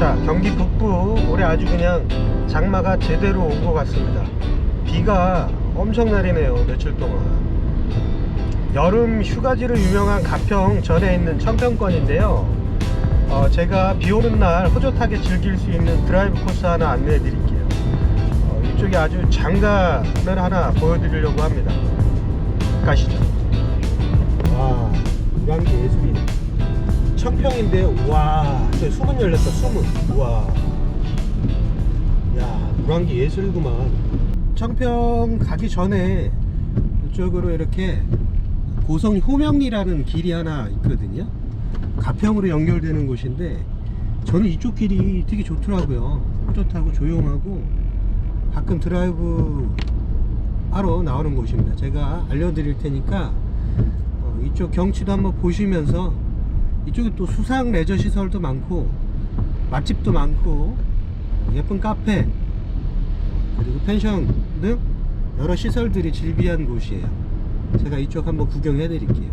자 경기 북부. 올해 아주 그냥 장마가 제대로 온 것 같습니다. 비가 엄청 내리네요 며칠 동안. 여름 휴가지로 유명한 가평 전에 있는 청평권인데요. 어, 제가 비 오는 날 호젓하게 즐길 수 있는 드라이브 코스 하나 안내해 드릴게요. 어, 이쪽에 아주 장관을 하나 보여드리려고 합니다. 가시죠. 와 이란게 예술이네 청평인데 와저 수문 열렸다 수문. 우와. 야 물안개 예술이구만. 청평 가기 전에 이쪽으로 이렇게 고성 효명리라는 길이 하나 있거든요. 가평으로 연결되는 곳인데 저는 이쪽 길이 되게 좋더라고요. 호젓하고 조용하고 가끔 드라이브 하러 나오는 곳입니다. 제가 알려드릴 테니까 어, 이쪽 경치도 한번 보시면서 이쪽에 또 수상 레저 시설도 많고 맛집도 많고 어, 예쁜 카페 그리고 펜션 등 여러 시설들이 즐비한 곳이에요. 제가 이쪽 한번 구경해 드릴게요.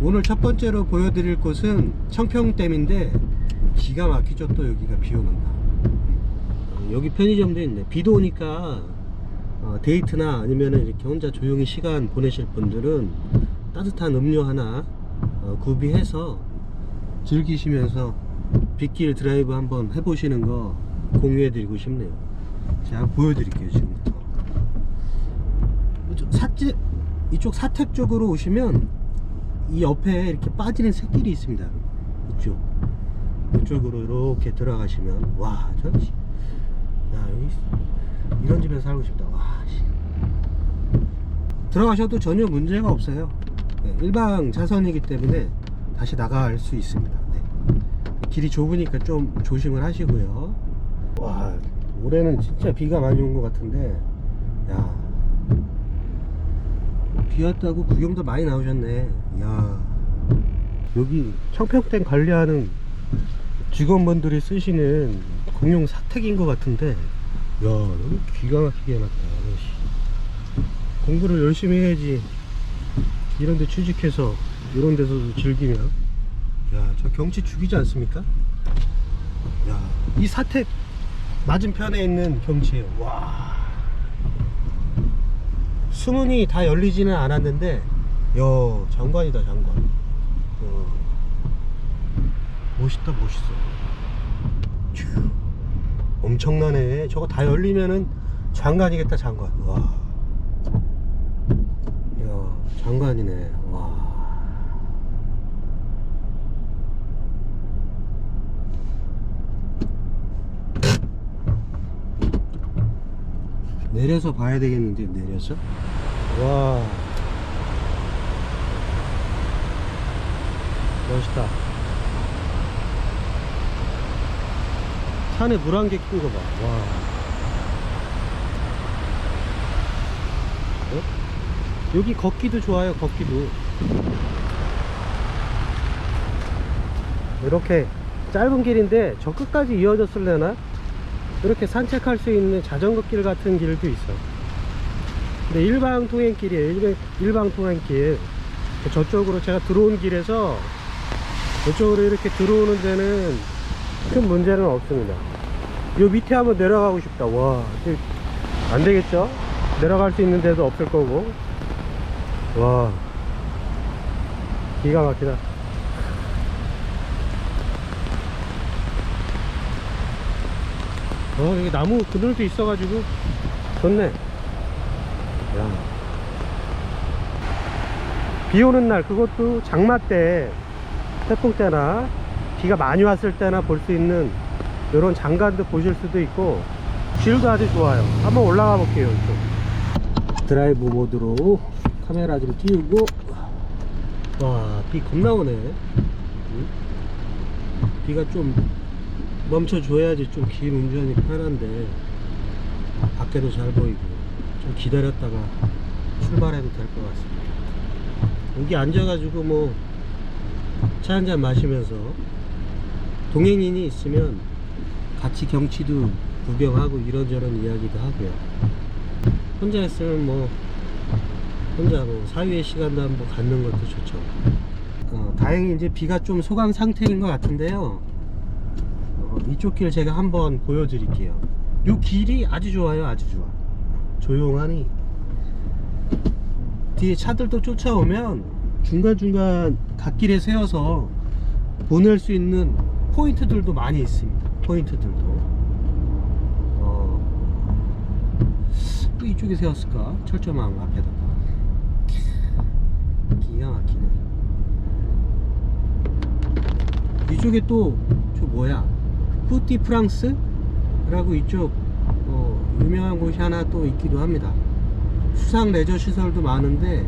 오늘 첫 번째로 보여드릴 곳은 청평댐인데 기가 막히죠 또 여기가 비 오는 날 어, 여기 편의점도 있네 비도 오니까 어, 데이트나 아니면 이렇게 혼자 조용히 시간 보내실 분들은 따뜻한 음료 하나 어, 구비해서 즐기시면서 빗길 드라이브 한번 해보시는 거 공유해 드리고 싶네요. 제가 보여드릴게요 지금부터. 이쪽 사지 이쪽 사택 쪽으로 오시면 이 옆에 이렇게 빠지는 새길이 있습니다. 이쪽. 이쪽으로 이렇게 들어가시면 와저 야 여기 이런 집에 살고 싶다. 와 씨. 들어가셔도 전혀 문제가 없어요. 네, 일방 차선이기 때문에 다시 나갈 수 있습니다. 네. 길이 좁으니까 좀 조심을 하시고요. 와 올해는 진짜 비가 많이 온 것 같은데 야. 비 왔다고 구경도 많이 나오셨네. 야. 여기 청평댐 관리하는 직원분들이 쓰시는 공용 사택인 것 같은데 야 여기 기가 막히게 해놨다. 씨. 공부를 열심히 해야지. 이런 데 취직해서 이런 데서도 즐기면. 야 저 경치 죽이지 않습니까? 야 이 사택 맞은편에 있는 경치예요. 와. 수문이 다 열리지는 않았는데 야 장관이다 장관. 야, 멋있다 멋있어. 휴, 엄청나네. 저거 다 열리면은 장관이겠다 장관. 와. 야, 장관이네. 와. 내려서 봐야 되겠는데, 내려서? 와. 멋있다. 산에 물 한 개 낀 거 봐. 와. 어? 여기 걷기도 좋아요 걷기도 이렇게 짧은 길인데 저 끝까지 이어졌을래나 이렇게 산책할 수 있는 자전거 길 같은 길도 있어 근데 일방 통행길이에요. 일방, 일방 통행길. 저쪽으로 제가 들어온 길에서 이쪽으로 이렇게 들어오는 데는 큰 문제는 없습니다. 요 밑에 한번 내려가고 싶다. 와 안 되겠죠? 내려갈 수 있는 데도 없을 거고. 와 기가 막히다 어 여기 나무 그늘도 있어가지고. 좋네. 야. 비 오는 날 그것도 장마 때 태풍 때나 비가 많이 왔을 때나 볼 수 있는 이런 장관도 보실 수도 있고 뷰도 아주 좋아요. 한번 올라가 볼게요 이쪽. 드라이브 모드로 카메라 좀 띄우고. 와 비 겁나 오네. 응? 비가 좀 멈춰줘야지 좀길 운전이 편한데 밖에도 잘 보이고 좀 기다렸다가 출발해도 될 것 같습니다. 여기 앉아가지고 뭐 차 한잔 마시면서 동행인이 있으면 같이 경치도 구경하고 이런저런 이야기도 하고요. 혼자 있으면 뭐 혼자 뭐 사유의 시간도 한번 갖는 것도 좋죠. 어, 다행히 이제 비가 좀 소강 상태인 것 같은데요. 어, 이쪽 길 제가 한번 보여드릴게요. 요 길이 아주 좋아요, 아주 좋아. 조용하니 뒤에 차들도 쫓아오면 중간중간 갓길에 세워서 보낼 수 있는 포인트들도 많이 있습니다. 포인트들도. 어, 또 이쪽에 세웠을까? 철조망 앞에다가. 기가 막히네. 이쪽에 또, 저 뭐야? 푸티 프랑스라고 이쪽, 어, 유명한 곳이 하나 또 있기도 합니다. 수상 레저 시설도 많은데,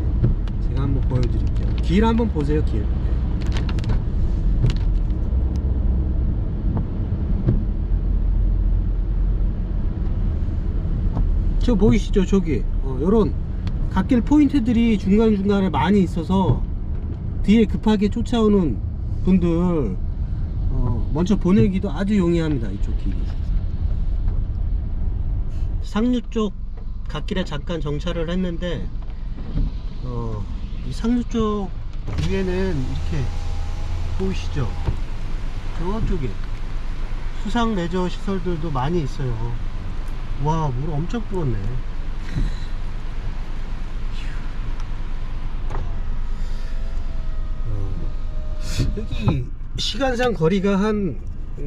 제가 한번 보여드릴게요. 길 한번 보세요, 길. 저 보이시죠 저기 어, 요런 갓길 포인트들이 중간중간에 많이 있어서 뒤에 급하게 쫓아오는 분들 어, 먼저 보내기도 아주 용이합니다 이쪽 길이. 상류 쪽 갓길에 잠깐 정차를 했는데 어, 이 상류 쪽 위에는 이렇게 보이시죠? 저쪽에 수상 레저 시설들도 많이 있어요. 와, 물 엄청 불었네. 어, 여기 시간상 거리가 한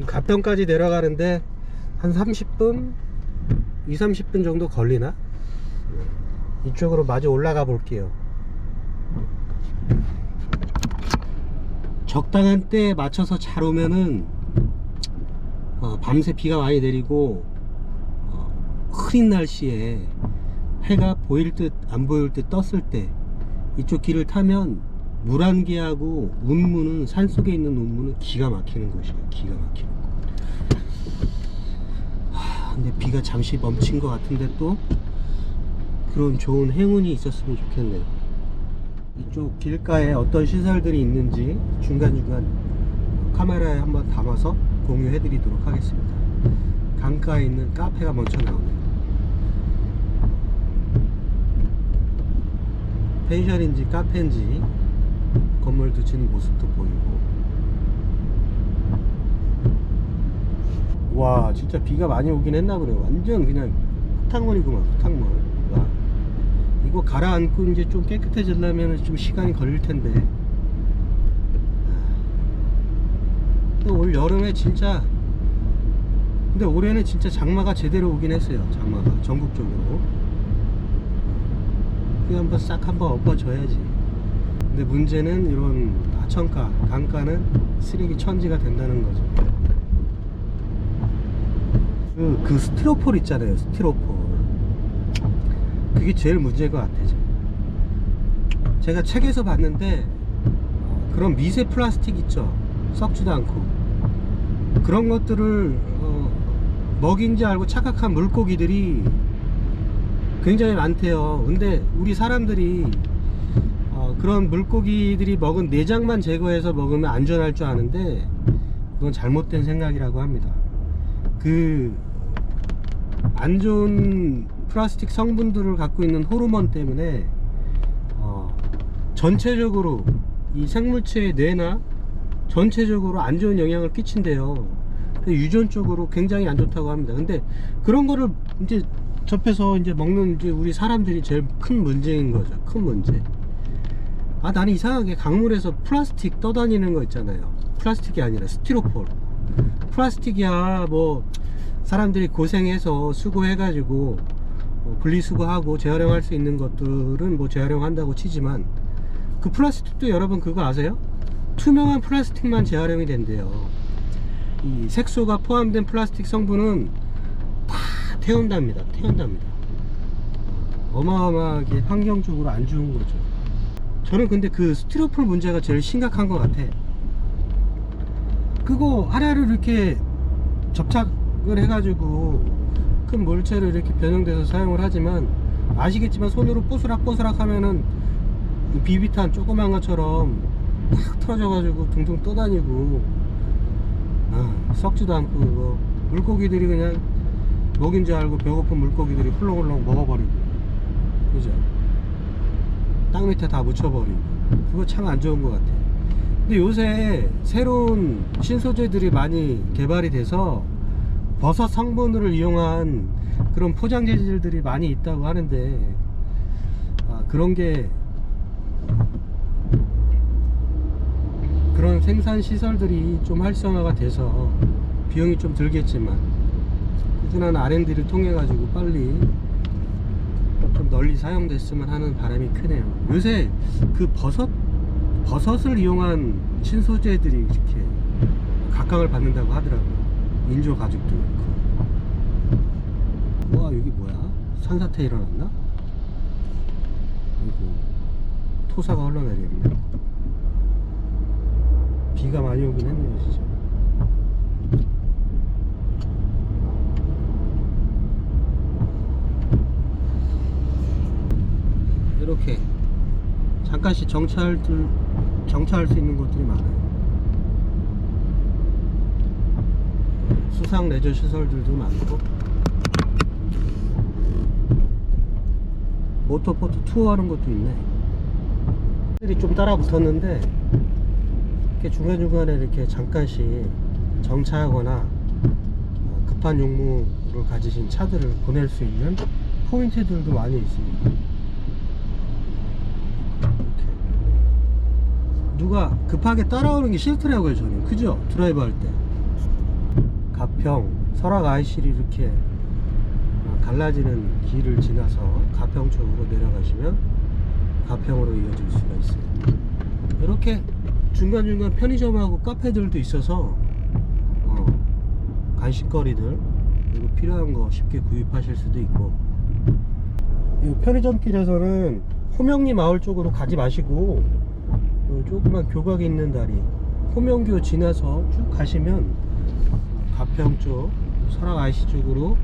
가평까지 내려가는데 한 30분, 2, 30분 정도 걸리나? 이쪽으로 마저 올라가 볼게요. 적당한 때에 맞춰서 잘 오면은 어, 밤새 비가 많이 내리고 어, 흐린 날씨에 해가 보일 듯 안 보일 듯 떴을 때 이쪽 길을 타면 물안개하고 운무는 산 속에 있는 운무는 기가 막히는 곳이에요. 기가 막히는 곳. 하, 근데 비가 잠시 멈춘 것 같은데 또 그런 좋은 행운이 있었으면 좋겠네요. 이쪽 길가에 어떤 시설들이 있는지 중간중간 카메라에 한번 담아서 공유해 드리도록 하겠습니다. 강가에 있는 카페가 먼저 나오네요. 펜션인지 카페인지 건물 두치는 모습도 보이고. 와 진짜 비가 많이 오긴 했나 보네. 완전 그냥 흙탕물이구만 흙탕물 와 이거 가라앉고 이제 좀 깨끗해지려면 좀 시간이 걸릴 텐데. 또올 여름에 진짜 근데 올해는 진짜 장마가 제대로 오긴 했어요 장마가. 전국적으로. 그냥 한번 싹 한번 엎어줘야지 근데 문제는 이런 하천가 강가는 쓰레기 천지가 된다는 거죠. 그, 그 스티로폴 있잖아요 스티로폴. 그게 제일 문제인 것 같아요 제가. 책에서 봤는데 어, 그런 미세 플라스틱 있죠. 썩지도 않고. 그런 것들을 어, 먹인지 알고 착각한 물고기들이 굉장히 많대요. 근데 우리 사람들이 어, 그런 물고기들이 먹은 내장만 제거해서 먹으면 안전할 줄 아는데 그건 잘못된 생각이라고 합니다. 그 안 좋은 플라스틱 성분들을 갖고 있는 호르몬 때문에 어, 전체적으로 이 생물체의 뇌나 전체적으로 안 좋은 영향을 끼친대요. 유전적으로 굉장히 안 좋다고 합니다. 근데 그런 거를 이제 접해서 이제 먹는 이제 우리 사람들이 제일 큰 문제인 거죠. 큰 문제. 아, 나는 이상하게 강물에서 플라스틱 떠다니는 거 있잖아요. 플라스틱이 아니라 스티로폴. 플라스틱이야, 뭐, 사람들이 고생해서 수고해가지고, 뭐 분리수거하고 재활용할 수 있는 것들은 뭐 재활용한다고 치지만, 그 플라스틱도 여러분 그거 아세요? 투명한 플라스틱만 재활용이 된대요. 이 색소가 포함된 플라스틱 성분은 다 태운답니다. 태운답니다. 어마어마하게 환경적으로 안 좋은 거죠. 저는 근데 그 스티로폴 문제가 제일 심각한 것 같아. 그거 하나를 이렇게 접착을 해가지고 큰 물체를 이렇게 변형돼서 사용을 하지만 아시겠지만 손으로 뽀스락뽀스락 하면은 이 비비탄 조그만 것처럼 탁 틀어져가지고 둥둥 떠다니고 아, 썩지도 않고 그거 물고기들이 그냥 먹인 줄 알고 배고픈 물고기들이 훌렁훌렁 먹어버리고 그죠 땅 밑에 다 묻혀버리고. 그거 참 안 좋은 것 같아. 근데 요새 새로운 신소재들이 많이 개발이 돼서 버섯 성분을 이용한 그런 포장 재질들이 많이 있다고 하는데 아, 그런 게 그런 생산 시설들이 좀 활성화가 돼서 비용이 좀 들겠지만 꾸준한 R&D를 통해 가지고 빨리 좀 널리 사용됐으면 하는 바람이 크네요. 요새 그 버섯 버섯을 이용한 신소재들이 이렇게 각광을 받는다고 하더라고요. 인조 가죽도 그렇고. 와 여기 뭐야? 산사태 일어났나? 아이고 토사가 흘러내리네. 비가 많이 오긴 했네요, 진짜. 이렇게 잠깐씩 정차할, 정차할 수 있는 곳들이 많아요. 수상 레저 시설들도 많고, 모터포트 투어하는 것도 있네. 들이 좀 따라 붙었는데, 이렇게 중간중간에 이렇게 잠깐씩 정차하거나 어, 급한 용무를 가지신 차들을 보낼 수 있는 포인트들도 많이 있습니다. 이렇게. 누가 급하게 따라오는 게 싫더라고요, 저는. 그죠? 드라이브 할 때. 가평, 설악 IC를 이렇게 어, 갈라지는 길을 지나서 가평 쪽으로 내려가시면 가평으로 이어질 수가 있어요. 이렇게 중간중간 편의점하고 카페들도 있어서 어, 간식거리들 그리고 필요한 거 쉽게 구입하실 수도 있고 이 편의점 길에서는 호명리 마을 쪽으로 가지 마시고 어, 조그만 교각이 있는 다리 호명교 지나서 쭉 가시면 가평 쪽 설악 IC 쪽으로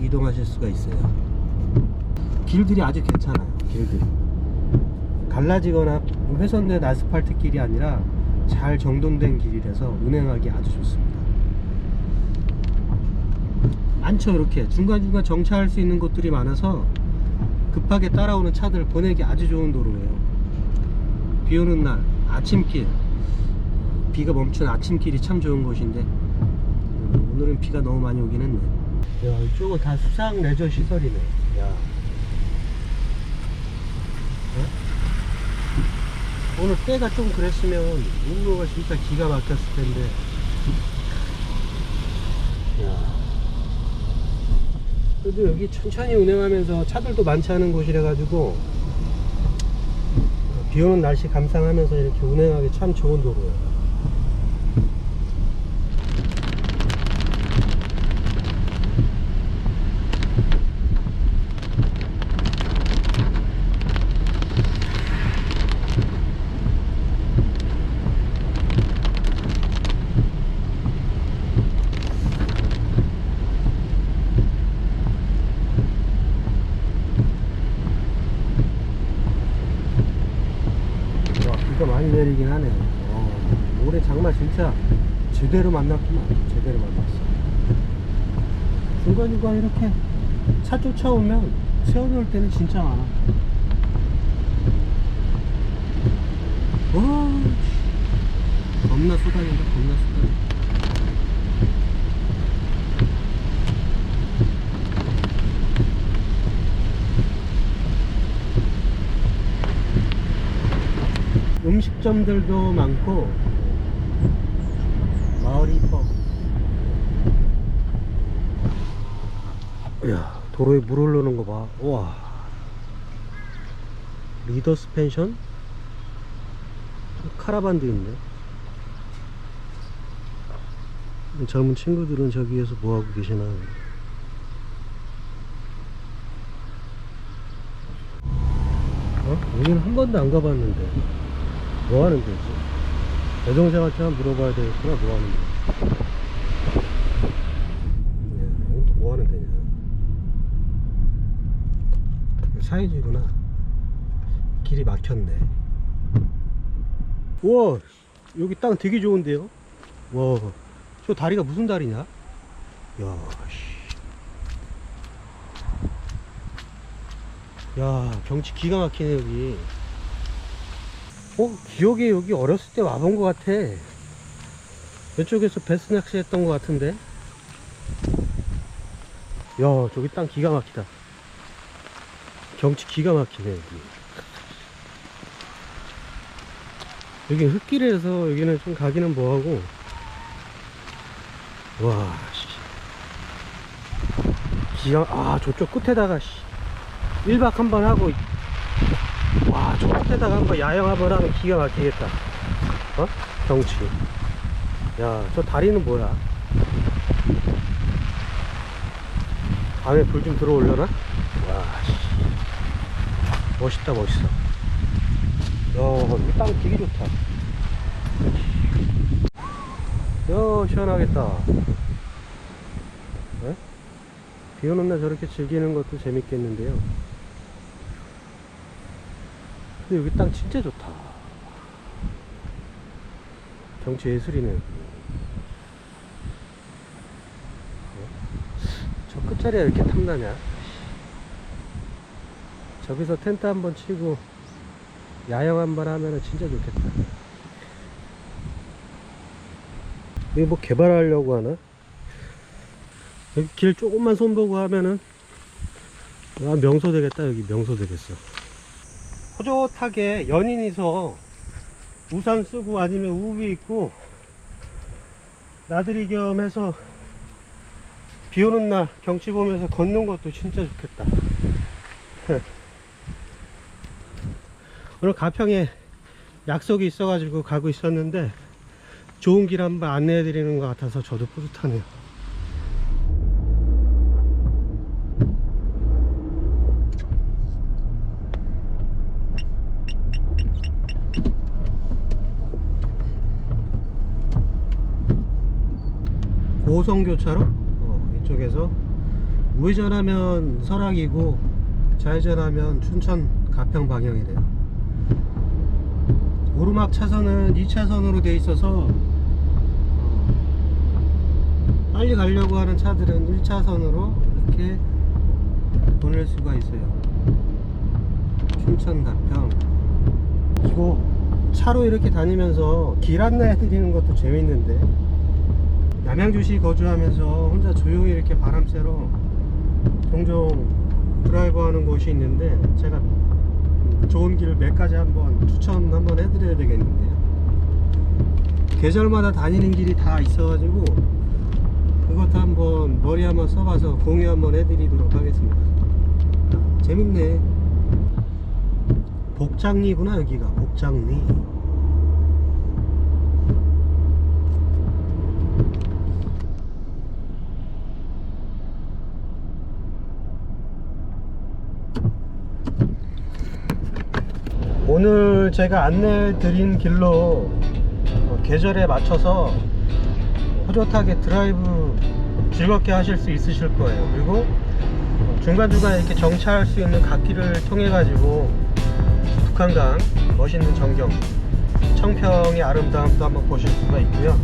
이동하실 수가 있어요 길들이 아주 괜찮아요 길들이 갈라지거나 훼손된 아스팔트 길이 아니라 잘 정돈된 길이라서 운행하기 아주 좋습니다. 많죠 이렇게 중간중간 정차할 수 있는 곳들이 많아서 급하게 따라오는 차들 보내기 아주 좋은 도로예요. 비 오는 날 아침길 비가 멈춘 아침길이 참 좋은 곳인데 음, 오늘은 비가 너무 많이 오긴 했네. 야 이쪽은 다 수상 레저 시설이네. 야. 오늘 때가 좀 그랬으면 운로가 진짜 기가 막혔을 텐데. 야. 그래도 여기 천천히 운행하면서 차들도 많지 않은 곳이라 가지고 비 오는 날씨 감상하면서 이렇게 운행하기 참 좋은 도로예요. 와, 비가 많이 내리긴 하네. 어, 올해 장마 진짜 제대로 만났구만. 제대로 만났어. 중간중간 이렇게 차 쫓아오면 세워놓을 때는 진짜 많아. 와, 씨. 겁나 쏟아진다, 겁나 쏟아진다. 음식점들도 많고 마을이 이뻐. 야 도로에 물 흐르는 거봐. 우와. 리더스 펜션? 카라반도 있네. 젊은 친구들은 저기에서 뭐하고 계시나? 어? 여기는 한 번도 안 가봤는데 뭐 하는 데지? 여동생한테 한번 물어봐야 되겠구나, 뭐 하는 데. 네, 이것도 뭐 하는 데냐? 사이즈구나. 길이 막혔네. 우와, 여기 땅 되게 좋은데요? 와, 저 다리가 무슨 다리냐? 야, 씨. 야, 경치 기가 막히네, 여기. 어? 기억에 여기 어렸을 때 와본 것 같아. 이쪽에서 베스 낚시 했던 것 같은데. 야, 저기 땅 기가 막히다. 경치 기가 막히네, 여기. 여기 흙길에서 여기는 좀 가기는 뭐하고. 와, 씨. 기가, 아, 저쪽 끝에다가, 씨. 1박 한 번 하고, 와, 저 끝에다가 한번 야영 한번 하면 기가 막히겠다. 어? 경치. 야, 저 다리는 뭐야? 밤에 불 좀 들어올려나? 와, 씨. 멋있다, 멋있어. 야, 이땅 되게 좋다. 야, 시원하겠다. 네? 비 오는 날 저렇게 즐기는 것도 재밌겠는데요. 근데 여기 땅 진짜 좋다. 경치 예술이네. 어? 저 끝자리에 이렇게 탐나냐? 저기서 텐트 한번 치고 야영 한번 하면은 진짜 좋겠다. 여기 뭐 개발하려고 하나? 여기 길 조금만 손보고 하면은 아 명소 되겠다 여기 명소 되겠어. 호젓하게 연인이서 우산 쓰고 아니면 우비 입고 나들이 겸 해서 비 오는 날 경치 보면서 걷는 것도 진짜 좋겠다. 오늘 가평에 약속이 있어 가지고 가고 있었는데 좋은 길 한번 안내해 드리는 것 같아서 저도 뿌듯하네요. 고성교차로 어, 이쪽에서 우회전하면 설악이고 좌회전하면 춘천 가평 방향이래요. 오르막 차선은 2차선으로 돼 있어서 어, 빨리 가려고 하는 차들은 1차선으로 이렇게 보낼 수가 있어요. 춘천 가평 이거 차로 이렇게 다니면서 길 안내해 드리는 것도 재밌는데 남양주시 거주하면서 혼자 조용히 이렇게 바람 쐬러 종종 드라이브 하는 곳이 있는데 제가 좋은 길 몇 가지 한번 추천 한번 해드려야 되겠는데요. 계절마다 다니는 길이 다 있어가지고 그것도 한번 머리 한번 써봐서 공유 한번 해드리도록 하겠습니다. 재밌네. 복장리구나 여기가 복장리. 오늘 제가 안내 드린 길로 어, 계절에 맞춰서 호젓하게 드라이브 즐겁게 하실 수 있으실 거예요. 그리고 어, 중간중간에 이렇게 정차할 수 있는 갓길을 통해 가지고 북한강 멋있는 전경 청평의 아름다움도 한번 보실 수가 있고요.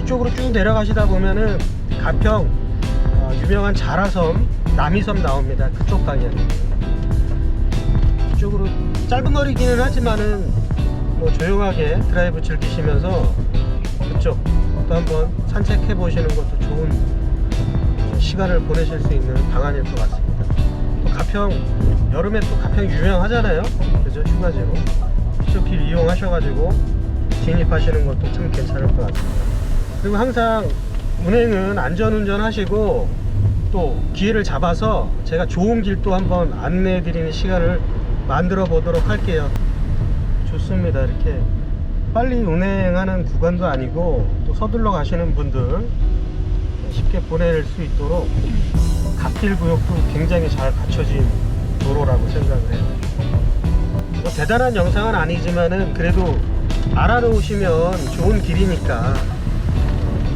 이쪽으로 쭉 내려가시다 보면은 가평 어, 유명한 자라섬 남이섬 나옵니다. 그쪽 방향. 이쪽으로 짧은 거리기는 하지만은 뭐 조용하게 드라이브 즐기시면서 그쪽 또 한번 산책해 보시는 것도 좋은 어, 시간을 보내실 수 있는 방안일 것 같습니다. 또 가평 여름에 또 가평 유명하잖아요. 그죠 휴가지로 이쪽 길 이용하셔가지고 진입하시는 것도 참 괜찮을 것 같습니다. 그리고 항상 운행은 안전운전 하시고 또 기회를 잡아서 제가 좋은 길또 한번 안내해 드리는 시간을 만들어 보도록 할게요. 좋습니다. 이렇게 빨리 운행하는 구간도 아니고 또 서둘러 가시는 분들 쉽게 보낼 수 있도록 갓길 구역도 굉장히 잘 갖춰진 도로라고 생각을 해요. 뭐 대단한 영상은 아니지만은 그래도 알아놓으시면 좋은 길이니까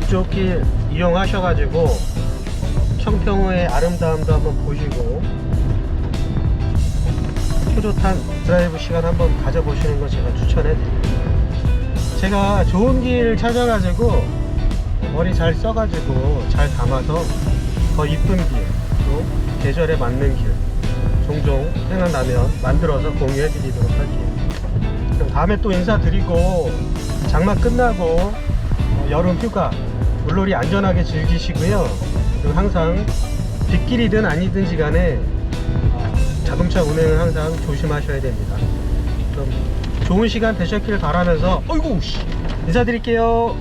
이쪽 길 이용하셔가지고 청평호의 아름다움도 한번 보시고 푸릇한 드라이브 시간 한번 가져보시는 거 제가 추천해 드립니다. 제가 좋은 길 찾아가지고 머리 잘 써가지고 잘 담아서 더 이쁜 길, 또 계절에 맞는 길 종종 생각나면 만들어서 공유해 드리도록 할게요. 그럼 다음에 또 인사드리고 장마 끝나고 어, 여름 휴가 물놀이 안전하게 즐기시고요. 항상 빗길이든 아니든지 간에 어, 자동차 운행은 항상 조심하셔야 됩니다. 그럼 좋은 시간 되셨길 바라면서 어이구 씨 인사드릴게요.